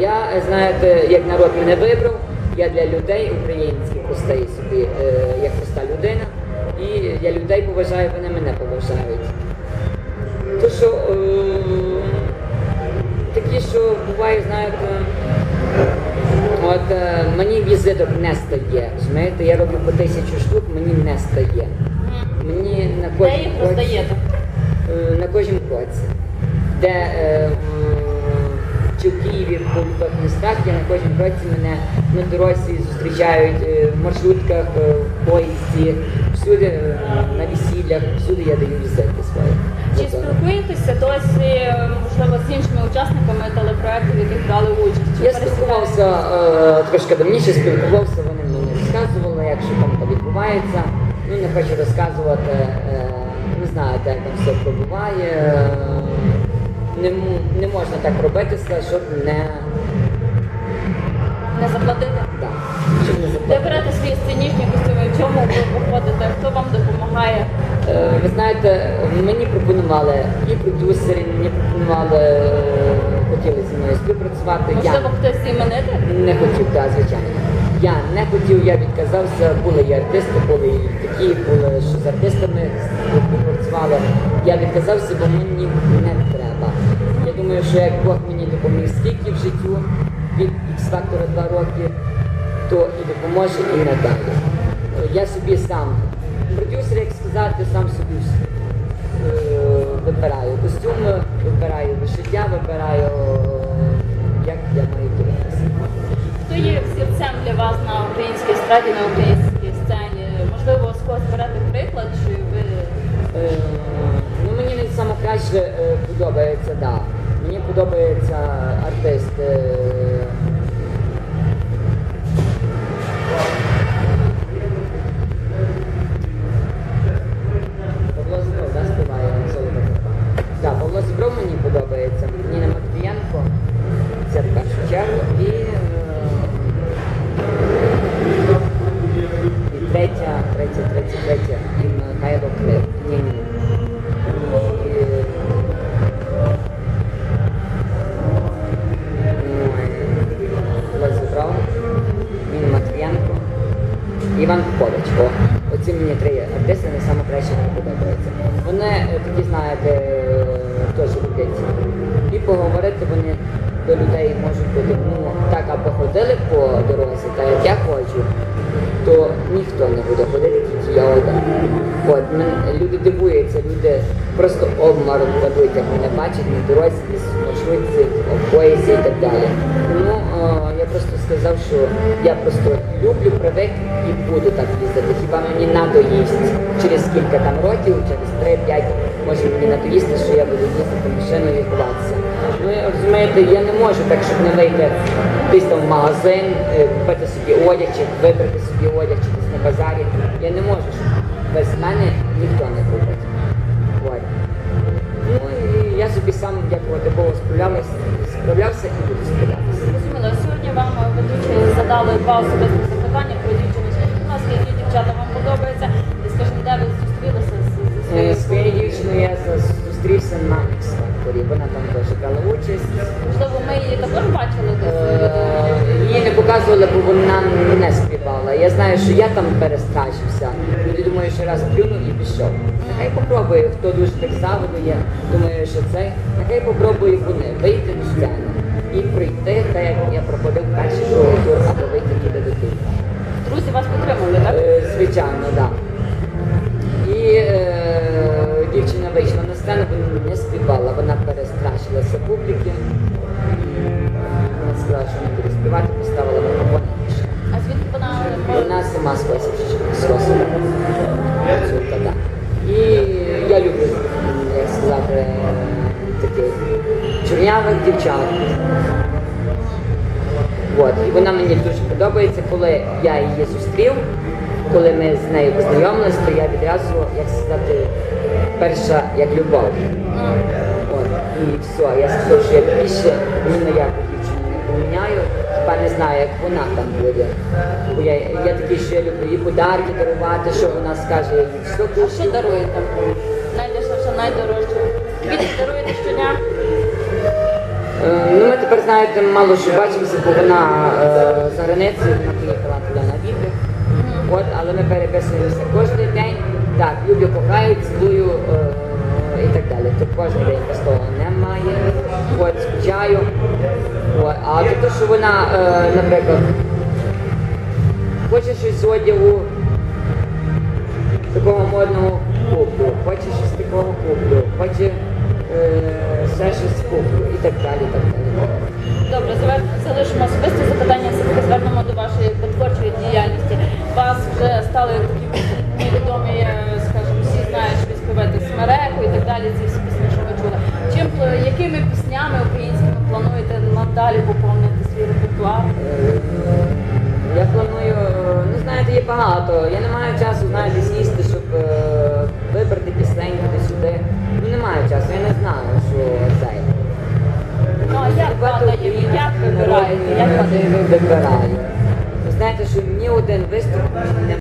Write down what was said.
я, знаєте, як народ мене вибрав, я для людей українських простий собі, е, як проста людина. І я людей поважаю, вони мене поважають. То що е, такі, що буває, знаєте, от е, мені візиток не стає. Знаєте, я роблю по тисячу штук, мені не стає. Мені на кожній кроці- Е, на кожному кроці. Де е, чи в Києві, в багатьох містах, я на кожному кроці мене на дорозі зустрічають е, в маршрутках, е, в поїзді, всюди е, на весіллях, всюди я даю візитки свої. Чи спілкуєтеся досі, можливо, з іншими учасниками телепроектів, в яких брали участь? Чи Я спілкувався трошки давніше, спілкувався, вони мені розказували, як що там відбувається. Ну, не хочу розказувати, не знаю, де там все пробуває. Не, не можна так робити, щоб не, не заплатити? да, щоб не Де заплатити. берете свої сценічні костюми? В чому ви виходите? Хто вам допомагає? Е, Ви знаєте, мені пропонували і продюсери, мені пропонували, е, хотіли зі мною співпрацювати. Я Можливо, хтось іменити? Не хотів, так, звичайно. Я не хотів, я відказався. Були і артисти, були і такі, були, що з артистами працювали. Я відказався, бо мені не треба. Я думаю, що як Бог мені допоміг скільки в життю від X-Factor 2 роки, то і допоможе і надалі. Е, Я собі сам, продюсер, як сказати, сам собі е, вибираю костюми, вибираю вишиття, вибираю, естраді, на українській сцені? Можливо, з когось берете приклад, чи ви Е, Ну, мені не саме краще е, подобається, да. Мені подобається артист. е, Іван Попович. Оці мені три артисти не саме краще мені подобаються. Вони е, такі, знаєте, е, теж люблять і поговорити вони до людей можуть бути, ну так, аби ходили по дорозі, так як я хочу, то ніхто не буде ходити, тільки я один. От, мен- люди дивуються, люди просто обморок дадуть, як мене бачать на дорозі, в маршрутці, в поїзді і так далі. Ну, я просто сказав, що я просто люблю, привик і буду так їздити. Хіба мені надоїсть через кілька там років, через 3-5, може мені надоїсти, що я буду їздити машиною і ховатися. Ну, розумієте, я не можу так, щоб не вийти десь там в магазин, е, купити собі одяг, чи вибрати собі одяг, чи десь на базарі. Я не можу, щоб без мене ніхто не купить. Я знаю, що я там перестрашився. Люди думають, що раз плюнув і пішов. Нехай попробує, хто дуже так завидує, думає, що це. Нехай попробує вони вийти на сцену і пройти, так як я проходив перший другий тур, або вийти туди до тих. Друзі вас підтримали, так? Е, Звичайно, так. Да. І е, дівчина вийшла на сцену, вона не співала, вона перестрашилася публіки. Чорнявих дівчат. От. І вона мені дуже подобається, коли я її зустрів, коли ми з нею познайомилися, то я відразу, як сказати, перша як любов. От. І все, я сказав, що я більше ні на яку дівчину не поміняю, хіба не знаю, як вона там буде. Бо я, я такий, що я люблю і подарки дарувати, що вона скаже, їй все А що даруєте? Найдешевше, найдорожче. Квіти даруєте щодня? Е, Ну, ми тепер знаєте, мало що бачимося, бо вона е, за границею, вона приїхала туди на віддих. От, але ми переписуємося кожен день. Так, люблю, кохаю, цілую е, і так далі. Тут кожен день того немає. От, скучаю. От, а то, що вона, е, наприклад, хоче щось з одягу, українськими плануєте надалі поповнити свій репертуар? Я планую, ну знаєте, є багато. Я не маю часу, знаєте, сісти, щоб е, вибрати пісень туди-сюди. Ну немає часу, я не знаю, що цей. Ну, а як падає, як вибираєте, як падає? вибираю. Ви знаєте, що ні один виступ не